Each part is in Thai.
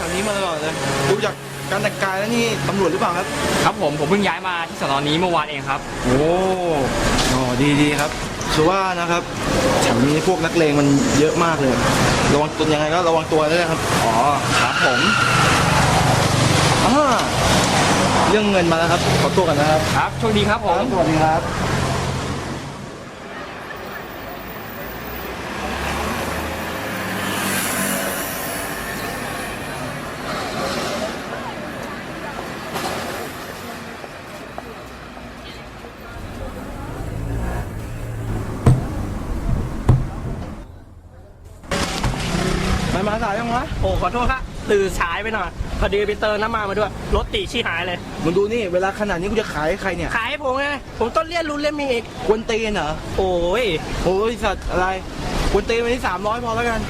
ตาแถวนี้มาตลอดเลยดูจากการแต่งกายแล้วนี่ตำรวจหรือเปล่าครับ ครับผมผมเพิ่งย้ายมาที่สนนี้เมื่อวานเองครับ โอ้อ๋อดีดีครับคือว่านะครับแถวนี้พวกนักเลงมันเยอะมากเลยระวังตัวยังไงก็ระวังตัวด้วยนะครับอ๋อครับผมอ่าเรื่องเงินมาแล้วครับขอตัวกันนะครับ ครับโชคดีครับผมสวัสดีครับ สายยังวะโอ้ขอโทษครับตื่นสายไปหน่อยพอดีไปเติมน้ำมันมาด้วยรถติดชี้หายเลยมึงดูนี่เวลาขนาดนี้กูจะขายให้ใครเนี่ย ขายให้ผมไงผมต้องเรียนรู้เล่นมีอีกกวนตีนเหรอโอ้ยโอ้ยสัตว์อะไรกวนตีนไปที่สามร้อยพอแล้วกัน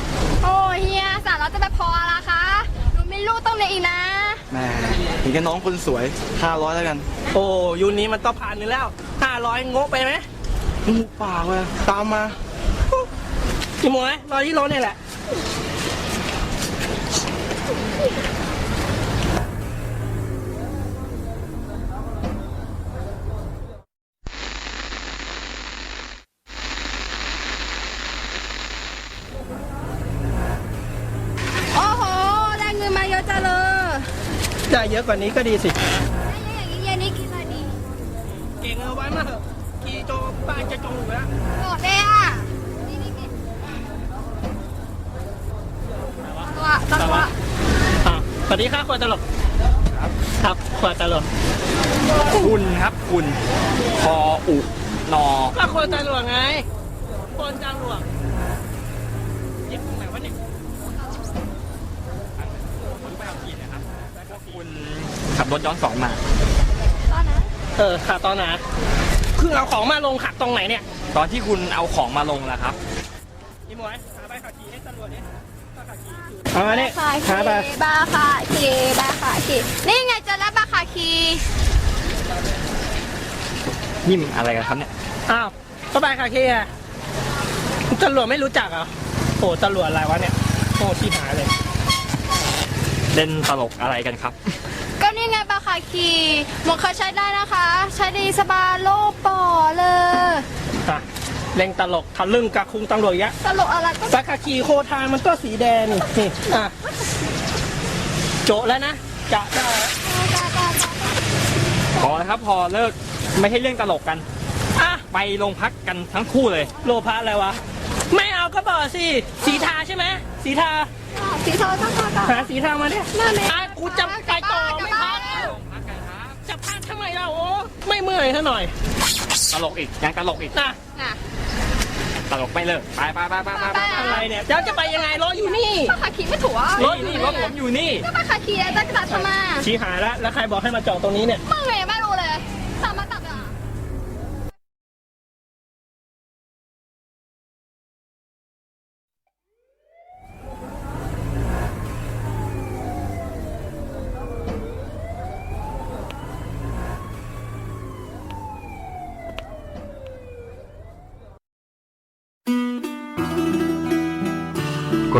โอ้ยเฮียสารเราจะไปพอละคะหนูมีลูกต้องเรียนอีกนะแหมเห็นแค่น้องคนสวยห้าร้อยแล้วกัน โอ้ยูนี้มันต้องผ่านนึงแล้ว500งกไปไหมมึงหุบปากเลยตามมาพี่หมวยรอที่รถนี่แหละ โอ้โห ได้เงินมาเยอะจังเลยได้เยอะกว่านี้ก็ดีสิ ได้เยอะอย่างนี้เย็นนี้กินอะไรดีเก่งเอาไว้มาเถอะขี่โจบ้านจะจงอยู่แล้วโกรธเลยอะนี่นี่นี่ตัวตัวอะ สวัสดีครับขวดตลก ครับครับขวดตลกคุณครับคุณคออุนอก็ขวดตลกไงคนตลกเย็บตรงไหนวะเนี่ยคุณขับรถย้อนสอนมาตอนนั้นเออขาตอนไหนคือเอาของมาลงขัดตรงไหนเนี่ย ตอนที่คุณเอาของมาลงแล้วครับพี่หมวยหาใบขับขี่ให้ตำรวจดิใบขับขี่ เอามาเนี่ยคาหาคีไปบาคาคีบาคาคีนี่ไงเจอแล้วบาคาคีนิ่มอะไรกันครับเนี่ย อ้าว ก็ใบขับขี่อะตำรวจไม่รู้จักเหรอโอ้ตำรวจอะไรวะเนี่ยโอ้ที่หายเลย เล่นตลกอะไรกันครับ ก็นี่ไงบาคาคีหมวกเขาใช้ได้นะคะ ใช้ดีสบายโลกปอเลยอะ เล่งตลกทะลึ่งกับคุงตำรวจยะตลกอะไรก็ใบขับขี่โคทานมันก็สีแดงนี่นี่อะโจะแล้วนะจะได้พอแล้วครับพอเลิกไม่ใช่เรื่องตลกกันอะไปโรงพักกันทั้งคู่เลย โลภะอะไรวะ ไม่เอาก็บอกสิ สีทาใช่ไหมสีทาสีเทาต้องการหาสีทามาเนี่ยนั่นเองอะกูจะไปต่อไม่พักจะพักทำไมเราโอ้ไม่เมื่อยซะหน่อย ตลกอีกยังตลกอีกนะน่ะ ตลกไม่เลิกไปไปไปไปไปไปอะไรเนี่ยแล้วจะไปยังไงรถอยู่นี่บาคาคีไม่ถูกอะนี่นี่รถผมอยู่นี่ก็บาคาคีจะกระดาษทำไมชี้หายแล้วแล้วใครบอกให้มาจอดตรงนี้เนี่ยมึงไงไม่รู้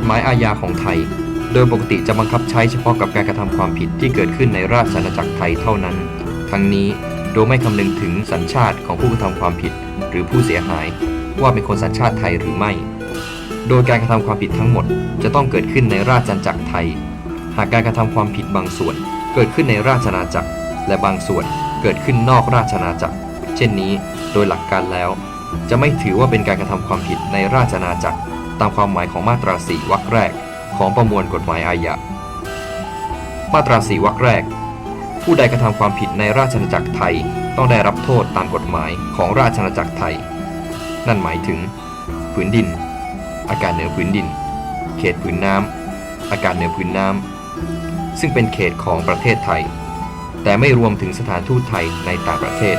ฎหมายอาญาของไทย โดยปกติจะบังคับใช้เฉพาะกับการกระทำความผิดที่เกิดขึ้นในราชอาณาจักรไทยเท่านั้น ทั้งนี้โดยไม่คำนึงถึงสัญชาติของผู้กระทำความผิด หรือผู้เสียหาย ว่าเป็นคนสัญชาติไทยหรือไม่ โดยการกระทำความผิดทั้งหมด จะต้องเกิดขึ้นในราชอาณาจักรไทย หากการกระทำความผิดบางส่วน เกิดขึ้นในราชอาณาจักร และบางส่วนเกิดขึ้นนอกราชอาณาจักร เช่นนี้ โดยหลักการแล้ว จะไม่ถือว่าเป็นการกระทำความผิดในราชอาณาจักร ตามความหมายของมาตราสี่วรรคแรก ของประมวลกฎหมายอาญา มาตราสี่วรรคแรก ผู้ใดกระทำความผิดในราชอาณาจักรไทยต้องได้รับโทษตามกฎหมายของราชอาณาจักรไทย นั่นหมายถึง ผืนดิน อากาศเหนือผืนดิน เขตผืนน้ำอากาศเหนือผืนน้ำซึ่งเป็นเขตของประเทศไทย แต่ไม่รวมถึงสถานทูตไทยในต่างประเทศ